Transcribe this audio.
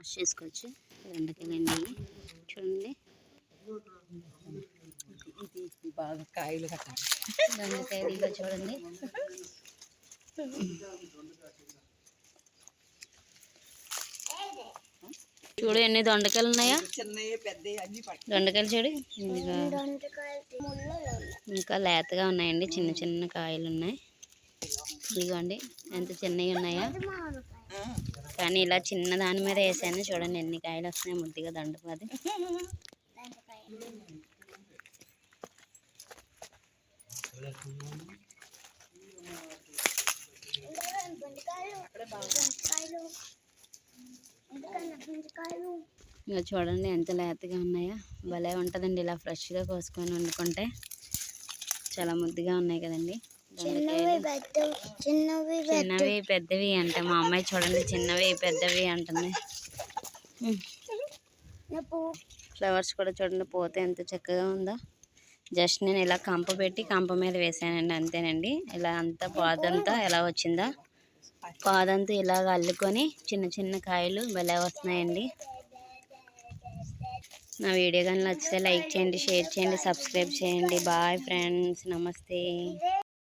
Wash చేసుకోవచ్చు. దొండకాయలు అండి చూడండి. ఇది బాగా కాయలు కట్టాలి. దొండకాయలు ఇగో చూడండి. చూడు ఎన్ని దొండకాయలు ఉన్నాయా. దొండకాయలు చూడు. ఇంకా లేతగా ఉన్నాయండి. చిన్న చిన్న కాయలు ఉన్నాయి. ఇదిగోండి ఎంత చిన్నవి ఉన్నాయో. కానీ ఇలా చిన్న దాని మీద వేసాను. చూడండి ఎన్ని కాయలు వస్తున్నాయి ముద్దిగా దండపది ఇంకా చూడండి ఎంత లేతగా ఉన్నాయో. భలే ఉంటుందండి ఇలా ఫ్రెష్గా కోసుకొని వండుకుంటే. చాలా ముద్దుగా ఉన్నాయి కదండి. చిన్నవి పెద్దవి అంట. మా అమ్మాయి చూడండి చిన్నవి పెద్దవి అంటుంది. ఫ్లవర్స్ కూడా చూడండి పోతే ఎంత చక్కగా ఉందో. జస్ట్ నేను ఇలా కంప పెట్టి కంప మీద వేసానండి అంతేనండి. ఇలా అంతా పాదంతా ఎలా వచ్చిందో. పాదంతా ఇలాగ అల్లుకొని చిన్న చిన్న కాయలు భలే వస్తున్నాయండి. నా వీడియో కానీ నచ్చితే లైక్ చేయండి షేర్ చేయండి సబ్స్క్రైబ్ చేయండి. బాయ్ ఫ్రెండ్స్ నమస్తే.